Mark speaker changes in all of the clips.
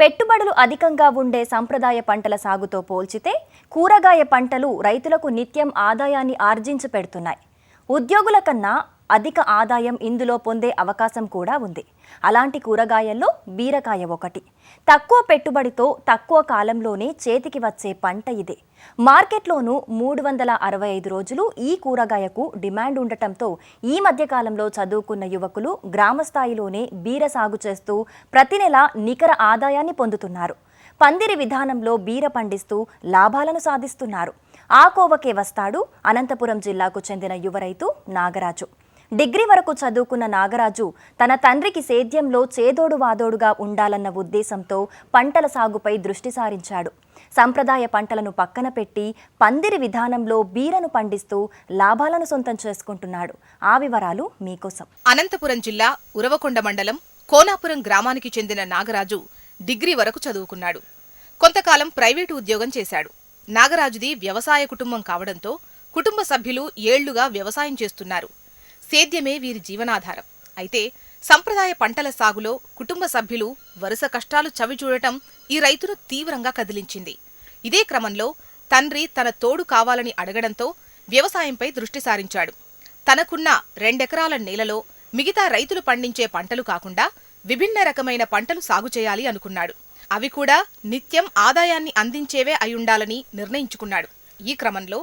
Speaker 1: పెట్టుబడులు అధికంగా ఉండే సంప్రదాయ పంటల సాగుతో పోల్చితే కూరగాయ పంటలు రైతులకు నిత్యం ఆదాయాన్ని ఆర్జించి పెడుతున్నాయి. ఉద్యోగుల కన్నా అధిక ఆదాయం ఇందులో పొందే అవకాశం కూడా ఉంది. అలాంటి కూరగాయల్లో బీరకాయ ఒకటి. తక్కువ పెట్టుబడితో తక్కువ కాలంలోనే చేతికి వచ్చే పంట ఇదే. మార్కెట్లోనూ మూడు వందల అరవై ఐదు రోజులు ఈ కూరగాయకు డిమాండ్ ఉండటంతో ఈ మధ్యకాలంలో చదువుకున్న యువకులు గ్రామస్థాయిలోనే బీర సాగు చేస్తూ ప్రతి నెల నికర ఆదాయాన్ని పొందుతున్నారు. పందిరి విధానంలో బీర పండిస్తూ లాభాలను సాధిస్తున్నారు. ఆ కోవకే వస్తాడు అనంతపురం జిల్లాకు చెందిన యువ రైతు నాగరాజు. డిగ్రీ వరకు చదువుకున్న నాగరాజు తన తండ్రికి సేద్యంలో చేదోడు వాదోడుగా ఉండాలన్న ఉద్దేశంతో పంటల సాగుపై దృష్టి సారించాడు. సంప్రదాయ పంటలను పక్కన పెట్టి పందిరి విధానంలో బీరను పండిస్తూ లాభాలను సొంతం చేసుకుంటున్నాడు. ఆ వివరాలు మీకోసం.
Speaker 2: అనంతపురం జిల్లా ఉరవకొండ మండలం కోనాపురం గ్రామానికి చెందిన నాగరాజు డిగ్రీ వరకు చదువుకున్నాడు. కొంతకాలం ప్రైవేటు ఉద్యోగం చేశాడు. నాగరాజుది వ్యవసాయ కుటుంబం కావడంతో కుటుంబ సభ్యులు ఏళ్ళుగా వ్యవసాయం చేస్తున్నారు. సేద్యమే వీరి జీవనాధారం. అయితే సంప్రదాయ పంటల సాగులో కుటుంబ సభ్యులు వరుస కష్టాలు చవిచూడటం ఈ రైతును తీవ్రంగా కదిలించింది. ఇదే క్రమంలో తండ్రి తన తోడు కావాలని అడగడంతో వ్యవసాయంపై దృష్టి సారించాడు. తనకున్న రెండెకరాల నేలలో మిగతా రైతులు పండించే పంటలు కాకుండా విభిన్న రకమైన పంటలు సాగు చేయాలి అనుకున్నాడు. అవి కూడా నిత్యం ఆదాయాన్ని అందించేవే అయ్యుండాలని నిర్ణయించుకున్నాడు. ఈ క్రమంలో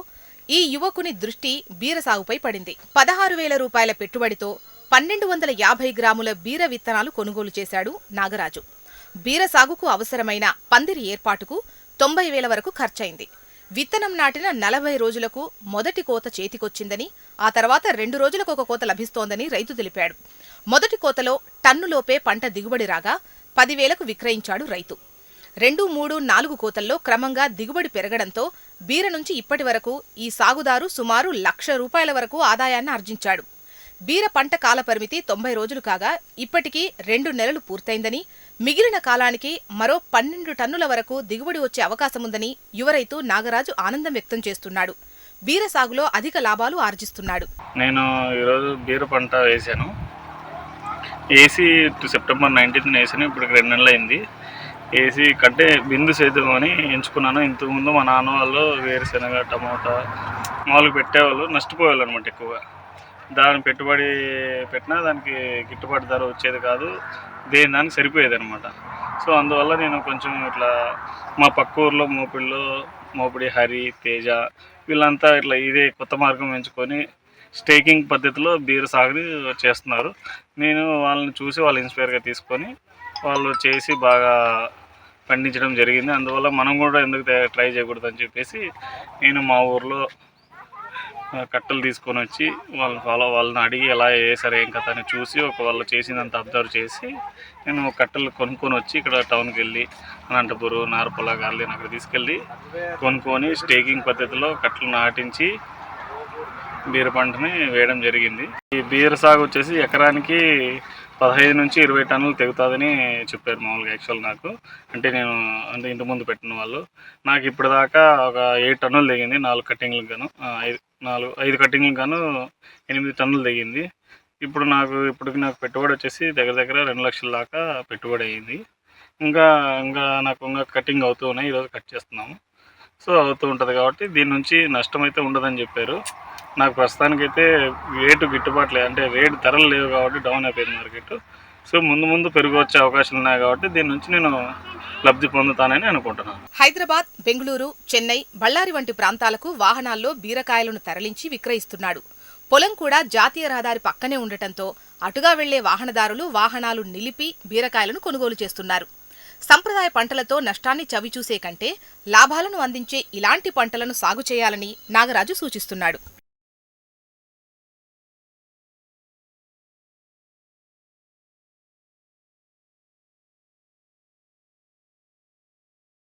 Speaker 2: ఈ యువకుని దృష్టి బీరసాగుపై పడింది. పదహారు వేల రూపాయల పెట్టుబడితో పన్నెండు వందల యాభై గ్రాముల బీర విత్తనాలు కొనుగోలు చేశాడు నాగరాజు. బీర సాగుకు అవసరమైన పందిరి ఏర్పాటుకు తొంభై వేల వరకు ఖర్చయింది. విత్తనం నాటిన నలభై రోజులకు మొదటి కోత చేతికొచ్చిందని ఆ తర్వాత రెండు రోజులకు ఒక కోత లభిస్తోందని రైతు తెలిపాడు. మొదటి కోతలో టన్నులోపే పంట దిగుబడి రాగా పదివేలకు విక్రయించాడు రైతు. రెండు మూడు నాలుగు కోతల్లో క్రమంగా దిగుబడి పెరగడంతో బీర నుంచి ఇప్పటి వరకు ఈ సాగుదారు సుమారు లక్ష రూపాయల వరకు ఆదాయాన్ని ఆర్జించాడు. బీర పంట కాల పరిమితి తొంభై రోజులు కాగా ఇప్పటికీ రెండు నెలలు పూర్తయిందని మిగిలిన కాలానికి మరో పన్నెండు టన్నుల వరకు దిగుబడి వచ్చే అవకాశముందని యువ రైతు నాగరాజు ఆనందం వ్యక్తం చేస్తున్నాడు. బీర సాగులో అధిక లాభాలు ఆర్జిస్తున్నాడు.
Speaker 3: నేను ఈరోజు బీర పంట వేసాను వేసి సెప్టెంబర్ నైన్టీన్త్ వేసాను ఇప్పుడు రెండు నెలలు అయింది ఏసీ కంటే బిందు సేద్యం అని ఎంచుకున్నాను. ఇంతకుముందు మా నాన్న వాళ్ళు వేరుశనగ టమోటా మామూలు పెట్టేవాళ్ళు నష్టపోయేవాళ్ళు అనమాట ఎక్కువగా. దాని పెట్టుబడి పెట్టినా దానికి గిట్టుబాటు ధర వచ్చేది కాదు దేని దానికి సరిపోయేది అనమాట సో అందువల్ల నేను కొంచెం ఇట్లా మా పక్క ఊర్లో మోపిడిలో మోపిడి హరి తేజ వీళ్ళంతా ఇట్లా ఇదే కొత్త మార్గం ఎంచుకొని స్టేకింగ్ పద్ధతిలో బీర్ సాగుని చేస్తున్నారు. నేను వాళ్ళని చూసి వాళ్ళు ఇన్స్పైర్గా తీసుకొని వాళ్ళు చేసి బాగా పండించడం జరిగింది. అందువల్ల మనం కూడా ఎందుకు ట్రై చేయకూడదు అని చెప్పేసి నేను మా ఊర్లో కట్టలు తీసుకొని వచ్చి వాళ్ళని ఫాలో వాళ్ళని అడిగి ఎలా వేసారు ఏం కథ అని చూసి ఒక వాళ్ళు చేసిందంత అబ్జర్వ్ చేసి నేను కట్టలు కొనుక్కొని వచ్చి ఇక్కడ టౌన్కి వెళ్ళి అనంతపురం నార్పల గార్లెన్ అక్కడ తీసుకెళ్ళి కొనుక్కొని స్టేకింగ్ పద్ధతిలో కట్టలు నాటించి బీర పంటని వేయడం జరిగింది. ఈ బీర సాగు వచ్చేసి ఎకరానికి పదహైదు నుంచి ఇరవై టన్నులు తెగుతుందని చెప్పారు మామూలుగా యాక్చువల్ నాకు. అంటే నేను అంటే ఇంతకుముందు పెట్టిన వాళ్ళు. నాకు ఇప్పటిదాకా ఒక ఏడు టన్నులు తెగింది నాలుగు కట్టింగ్లకు గాను ఐదు నాలుగు ఐదు కట్టింగ్లకు గాను ఎనిమిది టన్నులు తెగింది. ఇప్పుడు నాకు ఇప్పటికి నాకు పెట్టుబడి వచ్చేసి దగ్గర దగ్గర రెండు లక్షల దాకా పెట్టుబడి అయ్యింది ఇంకా ఇంకా నాకు ఇంకా కటింగ్ అవుతూ ఉన్నాయి ఈరోజు కట్ చేస్తున్నాము. సో అవుతూ ఉంటుంది కాబట్టి దీని నుంచి నష్టం అయితే ఉండదని చెప్పారు. నాకు ప్రస్తుతానికైతే రేటు గిట్టుబాటు లేదు. అంటే రేటు ధరలు లేవు కాబట్టి డౌన్ అయిపోయింది మార్కెట్. సో ముందు ముందు పెరుగు వచ్చే అవకాశాలు ఉన్నాయి కాబట్టి దీని నుంచి నేను లబ్ధి పొందుతానని అనుకుంటున్నాను.
Speaker 2: హైదరాబాద్ బెంగళూరు చెన్నై బళ్ళారి వంటి ప్రాంతాలకు వాహనాల్లో బీరకాయలను తరలించి విక్రయిస్తున్నాడు. పొలం కూడా జాతీయ రహదారి పక్కనే ఉండటంతో అటుగా వెళ్ళే వాహనదారులు వాహనాలు నిలిపి బీరకాయలను కొనుగోలు చేస్తున్నారు. సంప్రదాయ పంటలతో నష్టాన్ని చవిచూసే కంటే లాభాలను అందించే ఇలాంటి పంటలను సాగు చేయాలని నాగరాజు సూచిస్తున్నాడు.